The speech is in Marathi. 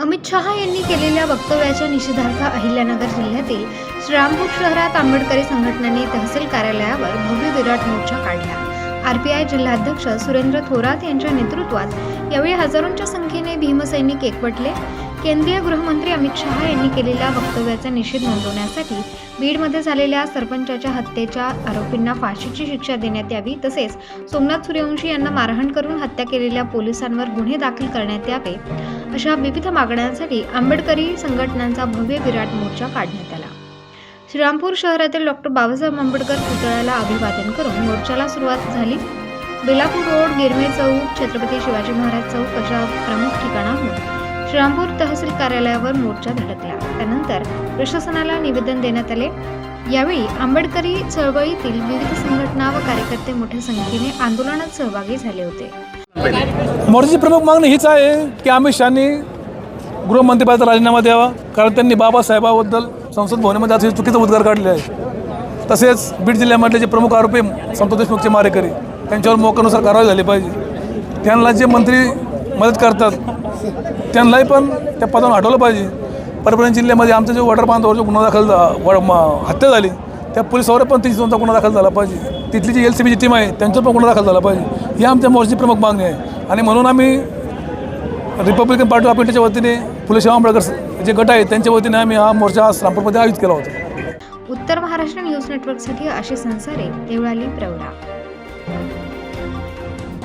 अमित शहा यांनी केलेल्या वक्तव्याच्या निषेधार्थ अहिल्यानगर जिल्ह्यातील श्रीरामपूर शहरात आंबेडकरी संघटनांनी तहसील कार्यालयावर भव्य विराट मोर्चा काढला. आरपीआय जिल्हाध्यक्ष सुरेंद्र थोरात यांच्या नेतृत्वात यावेळी हजारोंच्या संख्येने भीमसैनिक एकवटले. केंद्रीय गृहमंत्री अमित शहा यांनी केलेल्या वक्तव्याचा निषेध नोंदवण्यासाठी बीडमध्ये झालेल्या सरपंचाच्या हत्येच्या आरोपींना फाशीची शिक्षा देण्यात यावी तसेच सोमनाथ सूर्यवंशी यांना मारहाण करून हत्या केलेल्या पोलिसांवर गुन्हे दाखल करण्यात यावे अशा विविध मागण्यांसाठी आंबेडकरी संघटनांचा भव्य विराट मोर्चा काढण्यात आला. श्रीरामपूर शहरातील डॉक्टर बाबासाहेब आंबेडकर पुतळ्याला अभिवादन करून मोर्चाला सुरुवात झाली. बेलापूर रोड गिरमे चौक छत्रपती शिवाजी महाराज चौक अशा प्रमुख ठिकाणा श्रीरामपूर तहसील कार्यालयावर मोर्चा धडकला. त्यानंतर प्रशासनाला निवेदन देण्यात आले. यावेळी आंबेडकरी चळवळीतील विविध संघटना व कार्यकर्ते मोठ्या संख्येने आंदोलनात सहभागी झाले होते. मोर्चाची प्रमुख मागणी हीच आहे की अमित शहानी गृहमंत्रीपदाचा राजीनामा द्यावा. कारण त्यांनी बाबासाहेबाबद्दल संसद भवनामध्ये असे चुकीचं उद्गार काढले आहे. तसेच बीड जिल्ह्यामधले जे प्रमुख आरोपी संतोष देशमुखचे मारेकरी त्यांच्यावर मोकानुसार कारवाई झाली पाहिजे. त्यांना जे मंत्री मदत करतात. त्यांनाही पण त्या पदावर हटवलं पाहिजे. परभणी जिल्ह्यामध्ये आमचा जो वॉटर बांधावर जो गुन्हा दाखल हत्या झाली त्या पोलिसावर पण तिची तुमचा गुन्हा दाखल झाला पाहिजे. तिथली जी एल सी बीची टीम आहे त्यांच्यावर पण गुन्हा दाखल झाला पाहिजे. ही आमच्या मोर्चाची प्रमुख मागणी आहे. आणि म्हणून आम्ही रिपब्लिकन पार्टी ऑफ इंडियाच्या वतीने फुले आंबेडकर जे गट आहेत त्यांच्या वतीने आम्ही हा मोर्चा आज रामपूरमध्ये आयोजित केला होता. उत्तर महाराष्ट्र न्यूज नेटवर्कसाठी अशी संसारे देवळाली प्रवडा